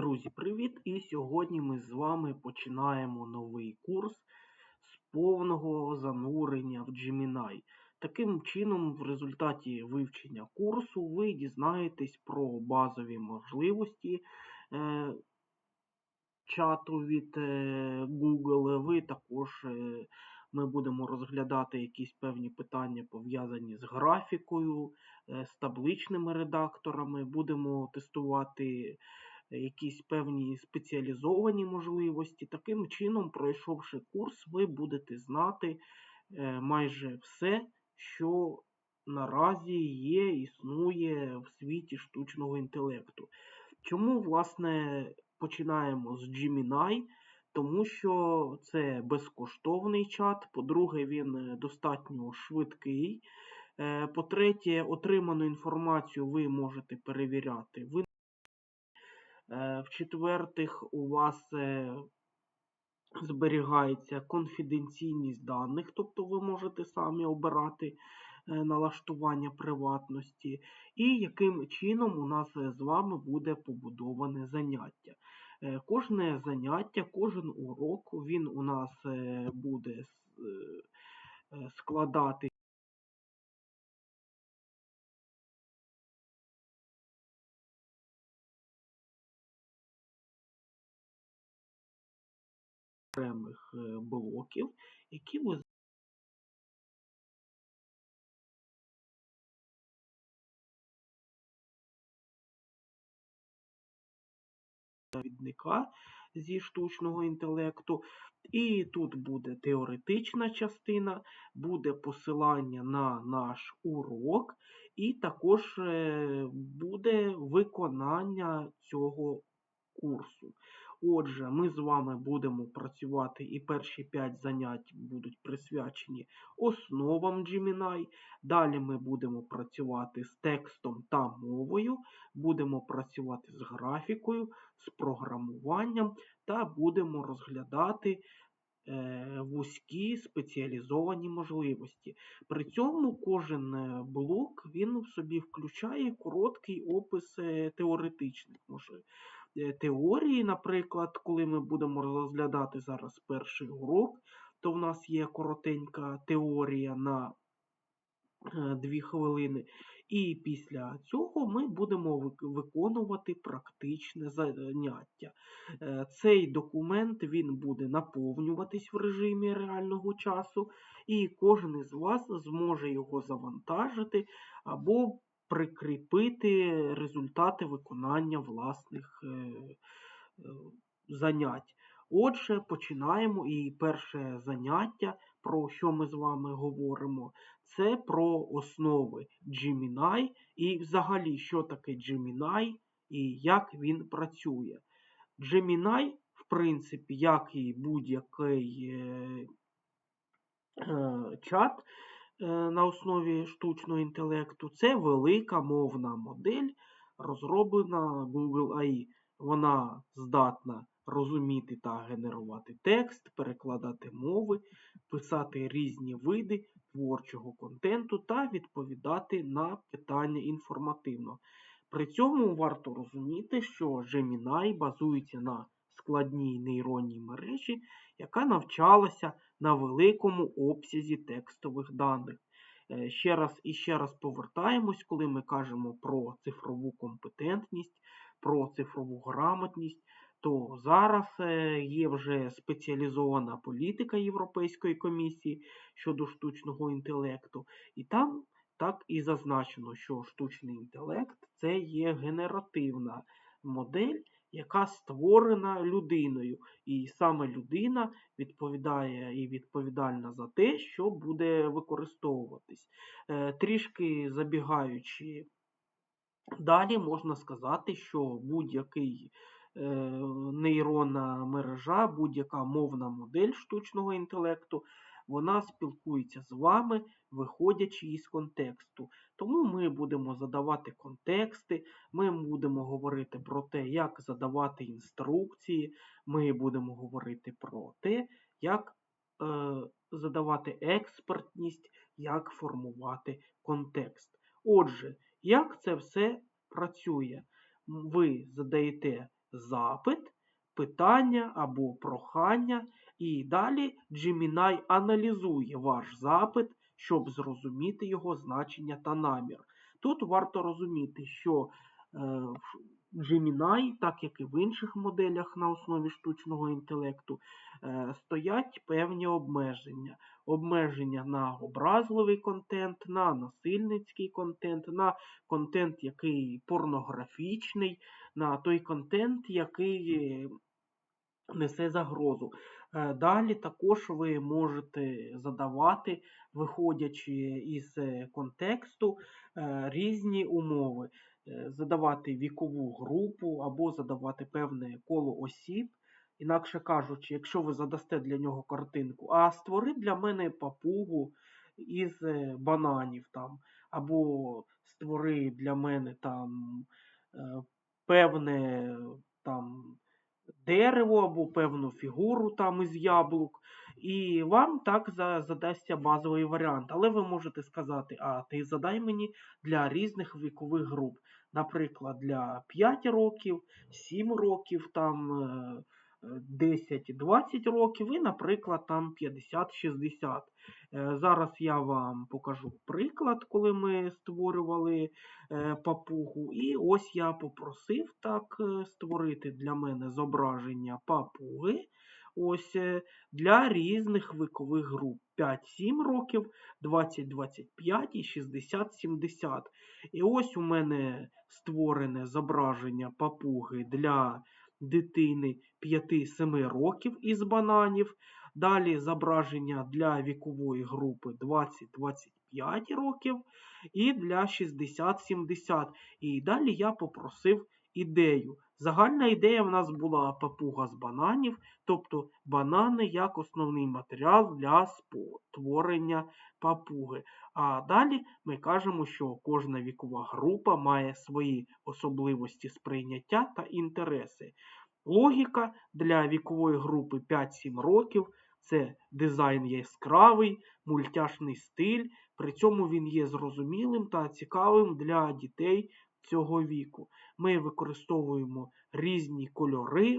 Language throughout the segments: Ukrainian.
Друзі, привіт! І сьогодні ми з вами починаємо новий курс з повного занурення в Gemini. Таким чином, в результаті вивчення курсу ви дізнаєтесь про базові можливості е, чату від е, Google. Ви також е, ми будемо розглядати якісь певні питання, пов'язані з графікою, е, з табличними редакторами. Будемо тестувати якісь певні спеціалізовані можливості. Таким чином, пройшовши курс, ви будете знати е, майже все, що наразі є, існує в світі штучного інтелекту. Чому, власне, починаємо з Gemini? Тому що це безкоштовний чат, по-друге, він е, достатньо швидкий. Е, по-третє, отриману інформацію ви можете перевіряти. Е, в-четвертих, у вас е, зберігається конфіденційність даних, тобто ви можете самі обирати е, налаштування приватності, і яким чином у нас з вами буде побудоване заняття. Кожне заняття, кожен урок, він у нас буде складати е, блоків, які ви довідника зі штучного інтелекту. І тут буде теоретична частина, буде посилання на наш урок, і також е, буде виконання цього курсу. Отже, ми з вами будемо працювати і перші 5 занять будуть присвячені основам Gemini. Далі ми будемо працювати з текстом та мовою, будемо працювати з графікою, з програмуванням та будемо розглядати е, вузькі спеціалізовані можливості. При цьому кожен е, блок він в собі включає короткий опис е, теоретичних можливостей. Е, теорії, наприклад, коли ми будемо розглядати зараз перший урок, то в нас є коротенька теорія на 2 е, хвилини. І після цього ми будемо виконувати практичне заняття. Е, цей документ він буде наповнюватись в режимі реального часу, і кожен із вас зможе його завантажити або прикріпити результати виконання власних е, е, занять. Отже, починаємо. І перше заняття, про що ми з вами говоримо, це про основи Gemini і взагалі, що таке Gemini і як він працює. Gemini, в принципі, як і будь-який е, чат, на основі штучного інтелекту це велика мовна модель, розроблена Google AI. Вона здатна розуміти та генерувати текст, перекладати мови, писати різні види творчого контенту та відповідати на питання інформативно. При цьому варто розуміти, що Gemini базується на складній нейронній мережі, яка навчалася на великому обсязі текстових даних. Е, ще раз і ще раз повертаємось, коли ми кажемо про цифрову компетентність, про цифрову грамотність, то зараз е, є вже спеціалізована політика Європейської комісії щодо штучного інтелекту, і там так і зазначено, що штучний інтелект це є генеративна модель, яка створена людиною. І саме людина відповідає і відповідальна за те, що буде використовуватись. Е, трішки забігаючи далі, можна сказати, що будь-який е, нейронна мережа, будь-яка мовна модель штучного інтелекту вона спілкується з вами, виходячи із контексту. Тому ми будемо задавати контексти, ми будемо говорити про те, як задавати інструкції, ми будемо говорити про те, як е, задавати експертність, як формувати контекст. Отже, як це все працює? Ви задаєте запит, питання або прохання, і далі Gemini аналізує ваш запит, щоб зрозуміти його значення та намір. Тут варто розуміти, що е, Gemini, так як і в інших моделях на основі штучного інтелекту, е, стоять певні обмеження. Обмеження на образливий контент, на насильницький контент, на контент, який порнографічний, на той контент, який е, несе загрозу. Е, Далі також ви можете задавати, виходячи із е, контексту, е, різні умови, задавати вікову групу або задавати певне коло осіб. Інакше кажучи, якщо ви задасте для нього картинку, а створи для мене папугу із бананів там, або створи для мене там певне там дерево або певну фігуру там із яблук, і вам так задасться базовий варіант. Але ви можете сказати, а ти задай мені для різних вікових груп. Наприклад, для 5 років, 7 років, там е, 10-20 років і, наприклад, там 50-60. Е, Зараз я вам покажу приклад, коли ми створювали е, папугу. І ось я попросив так е, створити для мене зображення папуги. Ось для різних вікових груп 5-7 років, 20-25 і 60-70. І ось у мене створене зображення папуги для дитини 5-7 років із бананів. Далі зображення для вікової групи 20-25 років і для 60-70. І далі я попросив ідею. Загальна ідея в нас була папуга з бананів, тобто банани як основний матеріал для створення папуги. А далі ми кажемо, що кожна вікова група має свої особливості сприйняття та інтереси. Логіка для вікової групи 5-7 років це дизайн яскравий, мультяшний стиль, при цьому він є зрозумілим та цікавим для дітей цього віку. Ми використовуємо різні кольори,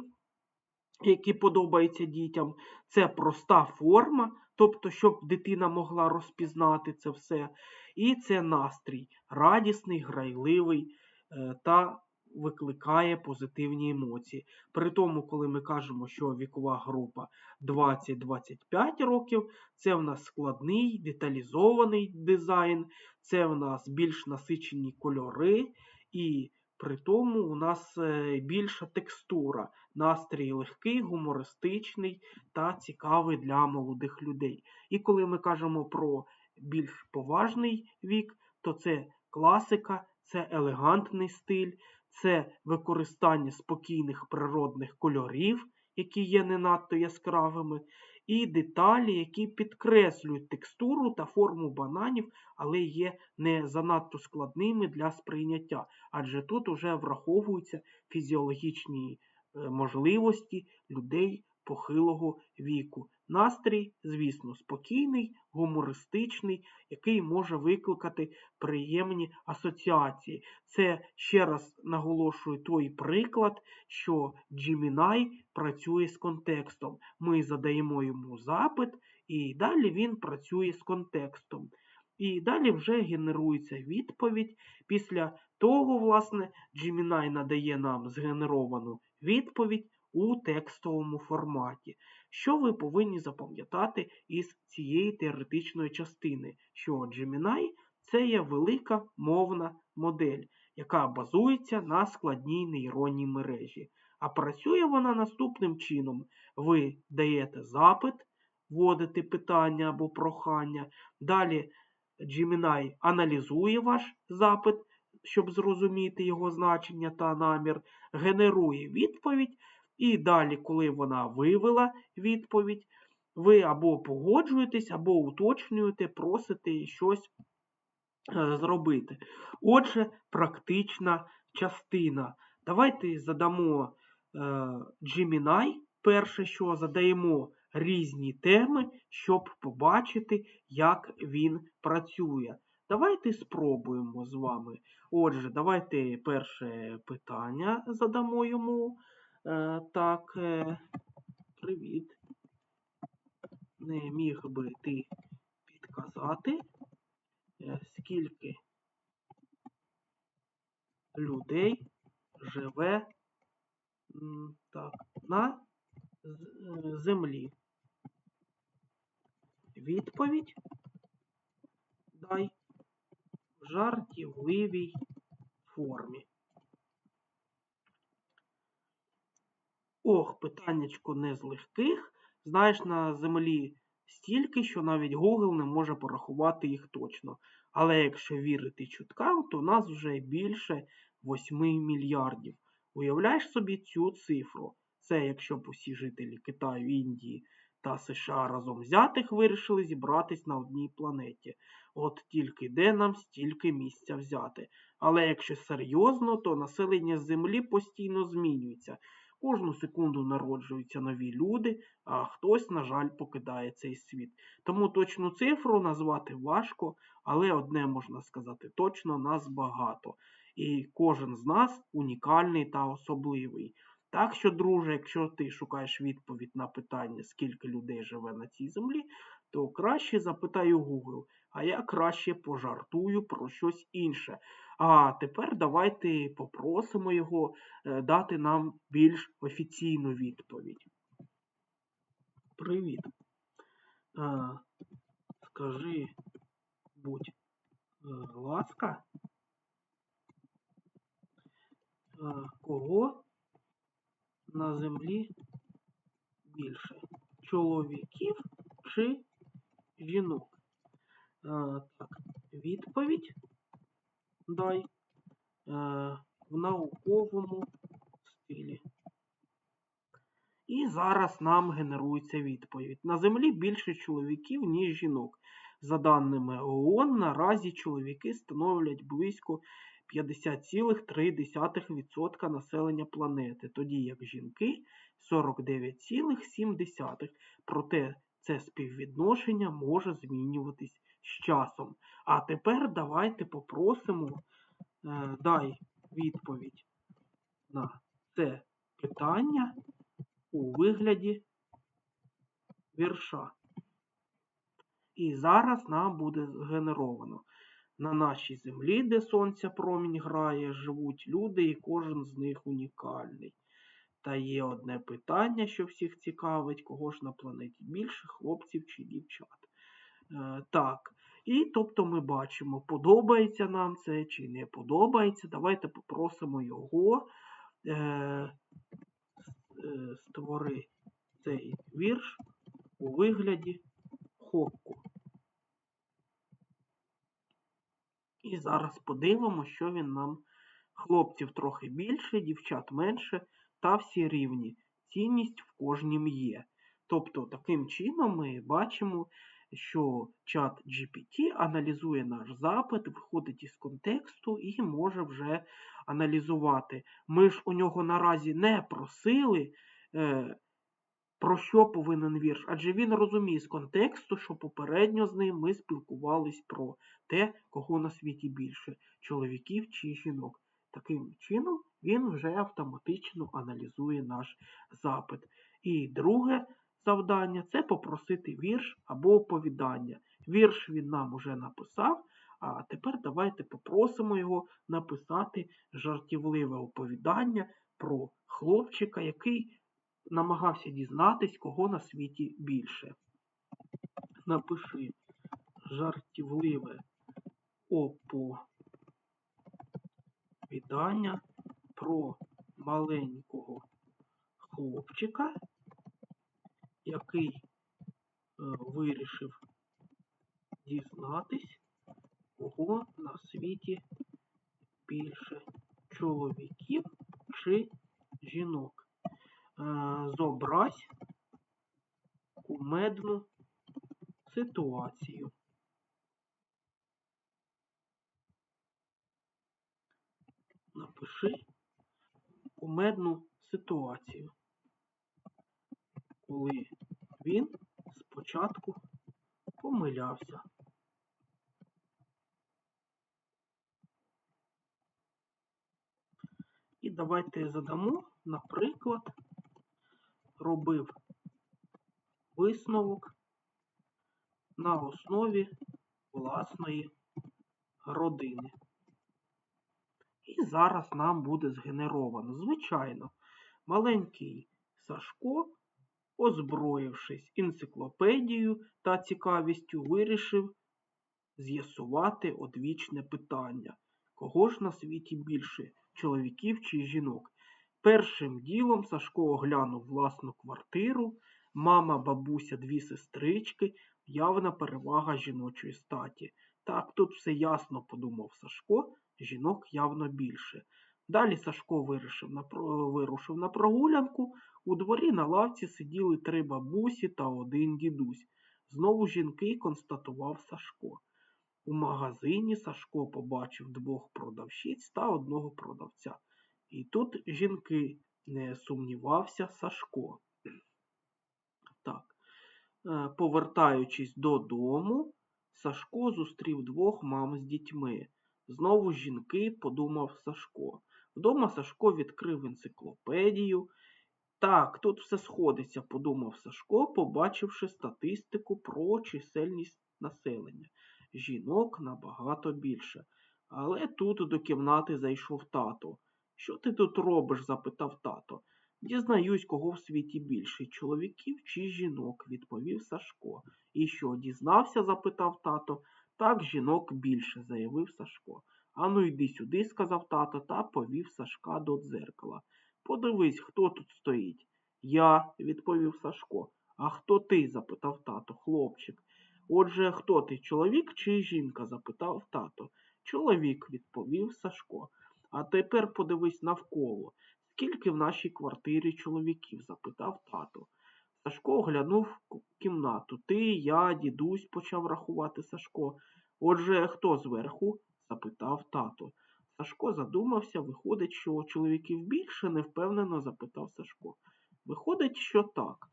які подобаються дітям. Це проста форма, тобто, щоб дитина могла розпізнати це все. І це настрій радісний, грайливий е, та викликає позитивні емоції. При тому, коли ми кажемо, що вікова група 20-25 років, це в нас складний, деталізований дизайн, це в нас більш насичені кольори, і при тому у нас е, більша текстура, настрій легкий, гумористичний та цікавий для молодих людей. І коли ми кажемо про більш поважний вік, то це класика, це елегантний стиль, це використання спокійних природних кольорів, які є не надто яскравими, і деталі, які підкреслюють текстуру та форму бананів, але є не занадто складними для сприйняття, адже тут уже враховуються фізіологічні е, можливості людей похилого віку. Настрій, звісно, спокійний, гумористичний, який може викликати приємні асоціації. Це ще раз наголошую той приклад, що Gemini працює з контекстом. Ми задаємо йому запит, і далі він працює з контекстом. І далі вже генерується відповідь. Після того, власне, Gemini надає нам згенеровану відповідь у текстовому форматі. Що ви повинні запам'ятати із цієї теоретичної частини, що Gemini це є велика мовна модель, яка базується на складній нейронній мережі. А працює вона наступним чином: ви даєте запит, вводите питання або прохання. Далі Gemini аналізує ваш запит, щоб зрозуміти його значення та намір, генерує відповідь. І далі, коли вона вивела відповідь, ви або погоджуєтесь, або уточнюєте, просите щось е, зробити. Отже, практична частина. Давайте задамо е, Gemini, перше, що задаємо різні теми, щоб побачити, як він працює. Давайте спробуємо з вами. Отже, давайте перше питання задамо йому. Е, так, е, привіт. Не міг би ти підказати, е, скільки людей живе так, на землі? Відповідь дай в жартівливій формі. Ох, питаннячко не з легких. Знаєш, на землі стільки, що навіть Google не може порахувати їх точно. Але якщо вірити чуткам, то нас вже більше 8 мільярдів. Уявляєш собі цю цифру? Це якщо б усі жителі Китаю, Індії та США разом взятих вирішили зібратись на одній планеті. От тільки де нам стільки місця взяти. Але якщо серйозно, то населення Землі постійно змінюється. Кожну секунду народжуються нові люди, а хтось, на жаль, покидає цей світ. Тому точну цифру назвати важко, але одне можна сказати точно, нас багато. І кожен з нас унікальний та особливий. Так що, друже, якщо ти шукаєш відповідь на питання, скільки людей живе на цій землі, то краще запитай у Google, а я краще пожартую про щось інше. А тепер давайте попросимо його е, дати нам більш офіційну відповідь. Привіт. Е, скажи, будь е, ласка, кого на землі більше? Чоловіків чи жінок? Е, так, відповідь дай е, в науковому стилі. І зараз нам генерується відповідь. На землі більше чоловіків, ніж жінок. За даними ООН, наразі чоловіки становлять близько 50,3% населення планети, тоді як жінки 49,7%. Проте це співвідношення може змінюватись з часом. А тепер давайте попросимо, е, дай відповідь на це питання у вигляді вірша. І зараз нам буде згенеровано. На нашій землі, де сонця промінь грає, живуть люди, і кожен з них унікальний. Та є одне питання, що всіх цікавить, кого ж на планеті більше, хлопців чи дівчат. Е, так, і тобто ми бачимо, подобається нам це чи не подобається. Давайте попросимо його е, е, створи цей вірш у вигляді І зараз подивимо, що він нам. Хлопців трохи більше, дівчат менше, та всі рівні. Цінність в кожнім є. Тобто, таким чином ми бачимо, що чат GPT аналізує наш запит, виходить із контексту і може вже аналізувати. Ми ж у нього наразі не просили, е, про що повинен вірш, адже він розуміє з контексту, що попередньо з ним ми спілкувались про те, кого на світі більше чоловіків чи жінок. Таким чином, він вже автоматично аналізує наш запит. І друге завдання це попросити вірш або оповідання. Вірш він нам уже написав, а тепер давайте попросимо його написати жартівливе оповідання про хлопчика, який намагався дізнатись, кого на світі більше. Напиши жартівливе оповідання про маленького хлопчика, який е, вирішив дізнатись, кого на світі більше чоловіків чи жінок. Е, зобразь кумедну ситуацію. Напиши кумедну ситуацію, коли він спочатку помилявся. І давайте задамо наприклад, робив висновок на основі власної родини. І зараз нам буде згенеровано. Звичайно, маленький Сашко, озброївшись енциклопедією та цікавістю, вирішив з'ясувати одвічне питання. Кого ж на світі більше, чоловіків чи жінок? Першим ділом Сашко оглянув власну квартиру, мама, бабуся, дві сестрички, явна перевага жіночої статі. Так, тут все ясно, подумав Сашко, жінок явно більше. Далі Сашко вирішив на, вирушив на прогулянку. У дворі на лавці сиділи три бабусі та один дідусь. Знову жінки, констатував Сашко. У магазині Сашко побачив двох продавщиць та одного продавця. І тут жінки, не сумнівався Сашко. Так. Е, Повертаючись додому, Сашко зустрів двох мам з дітьми. Знову жінки, подумав Сашко. Вдома Сашко відкрив енциклопедію. Так, тут все сходиться, подумав Сашко, побачивши статистику про чисельність населення. Жінок набагато більше. Але тут до кімнати зайшов тато. Що ти тут робиш? запитав тато. Дізнаюсь, кого в світі більше, чоловіків чи жінок, відповів Сашко. І що, дізнався? запитав тато. Так, жінок більше, заявив Сашко. Ану, йди сюди, сказав тато, та повів Сашка до дзеркала. Подивись, хто тут стоїть. Я, відповів Сашко. А хто ти? запитав тато, хлопчик. Отже, хто ти, чоловік чи жінка? запитав тато. Чоловік, відповів Сашко. А тепер подивись навколо. Скільки в нашій квартирі чоловіків? запитав тато. Сашко оглянув кімнату. Ти, я, дідусь, почав рахувати Сашко. Отже, хто зверху? запитав тато. Сашко задумався, виходить, що чоловіків більше, невпевнено запитав Сашко. Виходить, що так.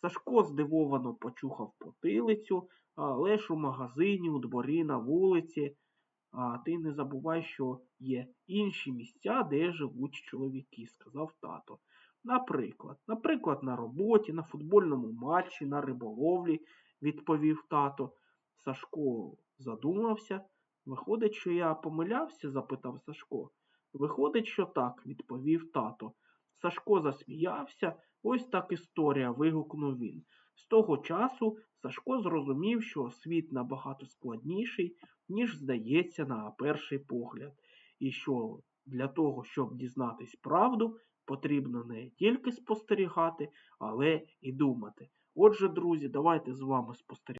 Сашко здивовано почухав потилицю, але ж у магазині, у дворі, на вулиці. А ти не забувай, що є інші місця, де живуть чоловіки, сказав тато. Наприклад, наприклад, на роботі, на футбольному матчі, на риболовлі, відповів тато. Сашко задумався. Виходить, що я помилявся? запитав Сашко. Виходить, що так, відповів тато. Сашко засміявся. Ось так історія, вигукнув він. З того часу Сашко зрозумів, що світ набагато складніший, ніж здається на перший погляд, і що для того, щоб дізнатись правду, потрібно не тільки спостерігати, але і думати. Отже, друзі, давайте з вами спостерігати.